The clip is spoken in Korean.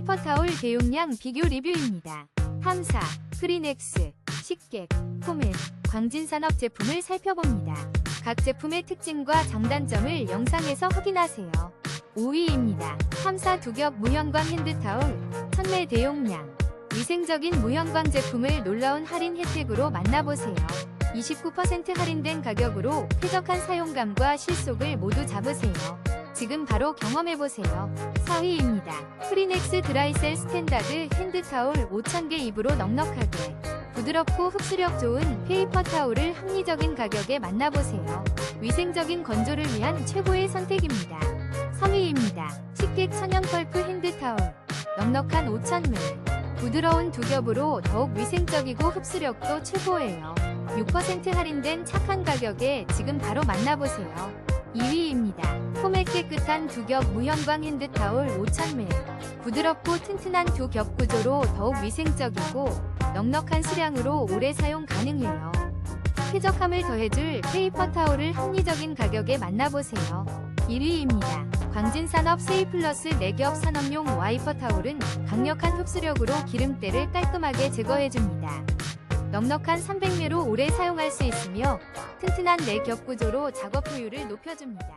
페이퍼 타올 대용량 비교 리뷰입니다. 탐사, 프리넥스, 식객, 포맨, 광진산업 제품을 살펴봅니다. 각 제품의 특징과 장단점을 영상에서 확인하세요. 5위입니다. 탐사 두겹 무형광 핸드타올, 천매 대용량. 위생적인 무형광 제품을 놀라운 할인 혜택으로 만나보세요. 29% 할인된 가격으로 쾌적한 사용감과 실속을 모두 잡으세요. 지금 바로 경험해보세요. 4위입니다. 프리넥스 드라이셀 스탠다드 핸드타올 5,000개 입으로 넉넉하게 부드럽고 흡수력 좋은 페이퍼 타올을 합리적인 가격에 만나보세요. 위생적인 건조를 위한 최고의 선택입니다. 3위입니다. 식객 천연 펄프 핸드타올 넉넉한 5,000ml 부드러운 두 겹으로 더욱 위생적이고 흡수력도 최고예요. 6% 할인된 착한 가격에 지금 바로 만나보세요. 2위입니다. 폼의 깨끗한 두 겹 무형광 핸드타올 5,000ml 부드럽고 튼튼한 두 겹 구조로 더욱 위생적이고 넉넉한 수량으로 오래 사용 가능해요. 쾌적함을 더해줄 페이퍼 타올을 합리적인 가격에 만나보세요. 1위입니다. 광진산업 세이플러스 4겹 산업용 와이퍼 타올은 강력한 흡수력으로 기름때를 깔끔하게 제거해줍니다. 넉넉한 300매로 오래 사용할 수 있으며 튼튼한 4겹 구조로 작업 효율을 높여줍니다.